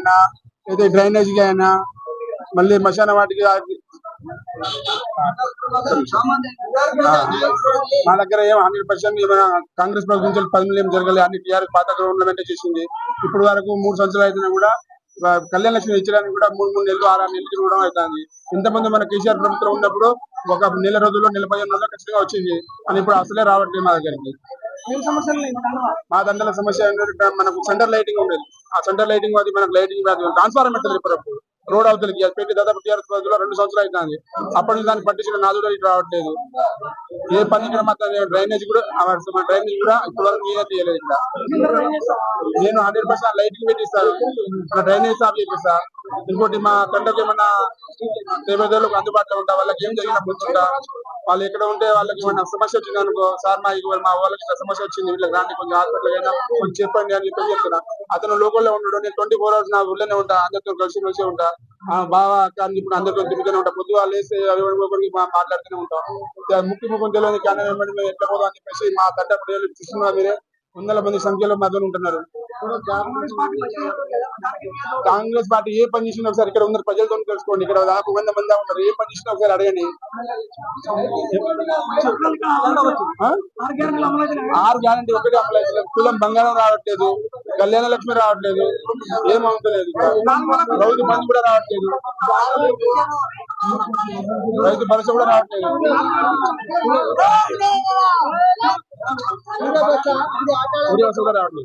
అయినా అయితే డ్రైనేజీకి అయినా మళ్ళీ మశాన వాటికి మా దగ్గర ఏం హండ్రెడ్ పర్సెంట్ కాంగ్రెస్ ప్రభుత్వం పది ఏం జరగలేదు అన్ని టీఆర్ఎస్ పాత గవర్నమెంట్ చేసింది. ఇప్పుడు వరకు మూడు సంవత్సరాలు అయినా కూడా కళ్యాణ లక్ష్మి ఇచ్చడానికి కూడా మూడు మూడు నెలలు ఆరు ఆరు నెలలు తిరగడం అవుతుంది ఇంతమంది మన కేసీఆర్ ప్రభుత్వం ఉన్నప్పుడు ఒక నెల రోజుల్లో నెల పదిహేను రోజుల్లో ఖచ్చితంగా వచ్చింది. అని ఇప్పుడు అసలే రావట్లేదు మా దగ్గరికి. మా దండల సమస్య ఏంటంటే మనకు సెంటర్ లైటింగ్ ఉండేది. ఆ సెంటర్ లైటింగ్ అది మనకు లైటింగ్ అది ట్రాన్స్ఫార్మర్ పెట్టలేదు ఇప్పుడు రోడ్ అవతలకి. అది పెట్టి దాదాపు టీఆర్ఎస్ పద్ధతిలో రెండు సంవత్సరాలు అవుతుంది అప్పటి నుంచి దాన్ని పట్టించిన నాదు కూడా ఇటు రావట్లేదు. ఏ పని ఇక్కడ మాత్రం డ్రైనేజ్ కూడా మన డ్రైనేజ్ కూడా ఇప్పటి వరకు క్లియర్ చేయలేదు ఇక్కడ. నేను హండ్రెడ్ పర్సెంట్ లైటింగ్ పెట్టిస్తాను. మన డ్రైనేజ్ సాఫ్ చేపిస్తా. ఇంకోటి మా తండ్రికి ఏమన్నా పేదలకు అందుబాటులో ఉంటా వాళ్ళకి ఏం జరిగినా పొందుతుంటా వాళ్ళు ఎక్కడ ఉంటే వాళ్ళకి ఏమైనా సమస్య వచ్చింది అనుకో సార్ మా మా వాళ్ళకి ఇట్లా సమస్య వచ్చింది వీళ్ళకి రాండి కొంచెం హాస్పిటల్ అయినా కొంచెం చెప్పండి అని చెప్పి చెప్తున్నా. అతను లోకల్లో ఉండడు నేను ట్వంటీ ఫోర్ అవర్స్ నా ఊళ్ళోనే ఉంటా అందరితో కలిసి కలిసి ఉంటా. ఆ కానీ ఇప్పుడు అందరితో తిరుగుతూనే ఉంటా. పొద్దు వాళ్ళు వేసి ఒకరికి మాట్లాడుతూనే ఉంటాం. ముఖ్య ముఖ్యం తెలియదు కానీ ఎట్లా పోదాం అని చెప్పేసి మా తండ్రి అప్పుడు చూస్తున్నారు మీరే. వందల మంది సంఖ్యలో మధ్యలో ఉంటున్నారు. కాంగ్రెస్ పార్టీ ఏ పని చేసినా ఒకసారి ఇక్కడ ఉన్న ప్రజలతో తెలుసుకోండి ఇక్కడ దాదాపు వంద మంది ఉన్నారు ఏ పని చేసినా ఒకసారి అడగండి? ఆరు గ్యారంటీ ఒకటి అమలు కులం బంగారం రావట్లేదు కళ్యాణ లక్ష్మి రావట్లేదు ఏం అమ్ముతలేదు రైతు బంధు కూడా రావట్లేదు రైతు భరోసా కూడా రావట్లేదు ಒಂದು ಆಟ ಆಡ್ಲಿ